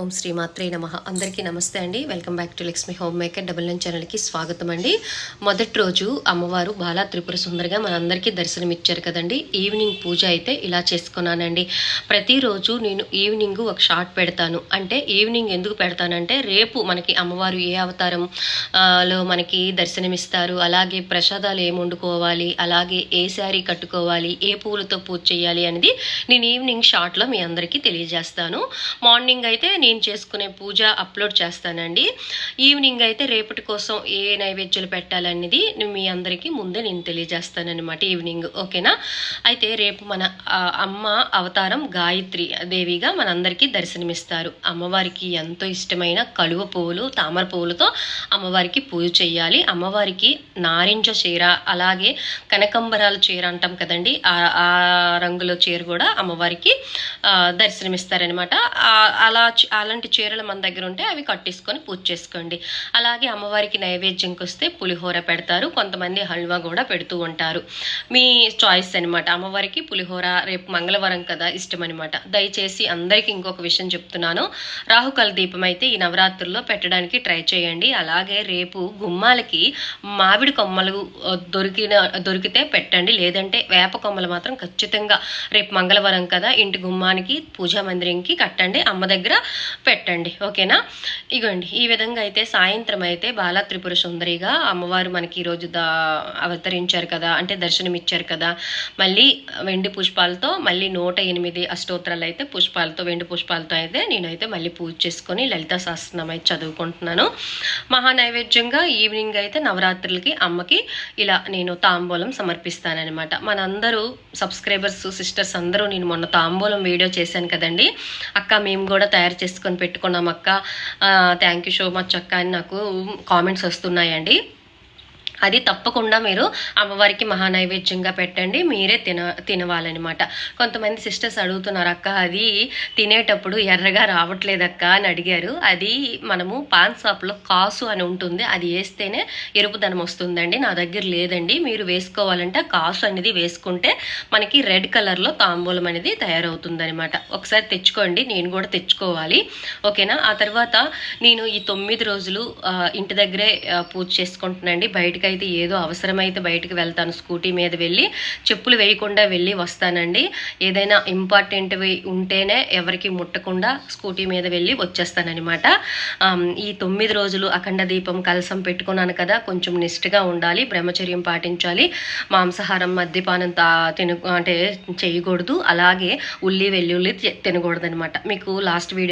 ఓం శ్రీ మాత్రే నమ. అందరికీ నమస్తే అండి. Welcome back to Lakshmi home maker double nine ఛానల్కి స్వాగతం అండి. మొదటి రోజు అమ్మవారు బాలా త్రిపుర సుందరిగా మనందరికీ దర్శనమిచ్చారు కదండి. ఈవినింగ్ పూజ అయితే ఇలా చేసుకున్నానండి. ప్రతిరోజు నేను ఈవినింగ్ ఒక షార్ట్ పెడతాను. అంటే ఈవినింగ్ ఎందుకు పెడతానంటే రేపు మనకి అమ్మవారు ఏ అవతారం లో మనకి దర్శనమిస్తారు అలాగే ప్రసాదాలు ఏం వండుకోవాలి అలాగే ఏ శారీ కట్టుకోవాలి ఏ పూలతో పూజ చేయాలి అనేది నేను ఈవినింగ్ షార్ట్లో మీ అందరికీ తెలియజేస్తాను. మార్నింగ్ అయితే నేను చేసుకునే పూజ అప్లోడ్ చేస్తానండి. ఈవినింగ్ అయితే రేపటి కోసం ఏ నైవేద్యాలు పెట్టాలనేది మీ అందరికీ ముందే నేను తెలియజేస్తానన్నమాట ఈవినింగ్ ఓకేనా? అయితే రేపు మన అమ్మ అవతారం గాయత్రి దేవిగా మనందరికీ దర్శనమిస్తారు. అమ్మవారికి ఎంతో ఇష్టమైన కలువ పువ్వులు తామర పువ్వులతో అమ్మవారికి పూజ చేయాలి. అమ్మవారికి నారింజ చీర అలాగే కనకంబరాల చీర అంటాం కదండి ఆ రంగులో చీర కూడా అమ్మవారికి దర్శనమిస్తారనమాట అలా అలాంటి చీరలు మన దగ్గర ఉంటే అవి కట్టేసుకొని పూజ చేసుకోండి. అలాగే అమ్మవారికి నైవేద్యంకి వస్తే పులిహోర పెడతారు. కొంతమంది హల్వా కూడా పెడుతూ ఉంటారు. మీ చాయిస్ అనమాట అమ్మవారికి పులిహోర రేపు మంగళవారం కదా ఇష్టం అనమాట దయచేసి అందరికీ ఇంకొక విషయం చెప్తున్నాను. రాహుకాల దీపం అయితే ఈ నవరాత్రుల్లో పెట్టడానికి ట్రై చేయండి. అలాగే రేపు గుమ్మాలకి మామిడి కొమ్మలు దొరికిన దొరికితే పెట్టండి. లేదంటే వేప కొమ్మలు మాత్రం ఖచ్చితంగా రేపు మంగళవారం కదా ఇంటి గుమ్మానికి పూజా మందిరంకి కట్టండి. అమ్మ దగ్గర పెట్టండి ఓకేనా? ఇగోండి ఈ విధంగా అయితే సాయంత్రం అయితే బాలా త్రిపుర సుందరిగా అమ్మవారు మనకి ఈరోజు దా అవతరించారు కదా అంటే దర్శనం ఇచ్చారు కదా మళ్ళీ వెండి పుష్పాలతో మళ్ళీ నూట ఎనిమిది అష్టోత్తరాలు అయితే పుష్పాలతో వెండి పుష్పాలతో అయితే నేనైతే మళ్ళీ పూజ చేసుకొని లలితా శాస్త్రం అయితే చదువుకుంటున్నాను. మహా నైవేద్యంగా ఈవినింగ్ అయితే నవరాత్రులకి అమ్మకి ఇలా నేను తాంబూలం సమర్పిస్తానన్నమాట. మనందరూ సబ్స్క్రైబర్స్ సిస్టర్స్ అందరూ నేను మొన్న తాంబూలం వీడియో చేశాను కదండి అక్క మేము కూడా తయారు చేసుకొని పెట్టుకున్నాం అక్క. థ్యాంక్ యూ సో మచ్ అక్క అని నాకు కామెంట్స్ వస్తున్నాయండి. అది తప్పకుండా మీరు అమ్మవారికి మహానైవేద్యంగా పెట్టండి. మీరే తిన తినవాలన్నమాట. కొంతమంది సిస్టర్స్ అడుగుతున్నారు అక్క అది తినేటప్పుడు ఎర్రగా రావట్లేదక్క? అని అడిగారు. అది మనము పాన్ షాప్లో కాసు అని ఉంటుంది. అది వేస్తేనే ఎరుపుదనం వస్తుందండి. నా దగ్గర లేదండి. మీరు వేసుకోవాలంటే కాసు అనేది వేసుకుంటే మనకి రెడ్ కలర్లో తాంబూలం అనేది తయారవుతుందనమాట ఒకసారి తెచ్చుకోండి. నేను కూడా తెచ్చుకోవాలి. ఓకేనా? ఆ తర్వాత నేను ఈ తొమ్మిది రోజులు ఇంటి దగ్గరే పూజ చేసుకుంటున్నాండి బయటకి అయితే ఏదో అవసరమైతే బయటకు వెళ్తాను స్కూటీ మీద వెళ్ళి చెప్పులు వేయకుండా వెళ్ళి వస్తానండి. ఏదైనా ఇంపార్టెంట్వి ఉంటేనే ఎవరికి ముట్టకుండా స్కూటీ మీద వెళ్ళి వచ్చేస్తానన్నమాట. ఈ తొమ్మిది రోజులు అఖండ దీపం కలసం పెట్టుకున్నాను కదా కొంచెం నిష్ఠగా ఉండాలి బ్రహ్మచర్యం పాటించాలి మాంసాహారం మద్యపానం తా తిన అంటే చేయకూడదు అలాగే ఉల్లి వెల్లుల్లి తినకూడదు అనమాట మీకు లాస్ట్ వీడియో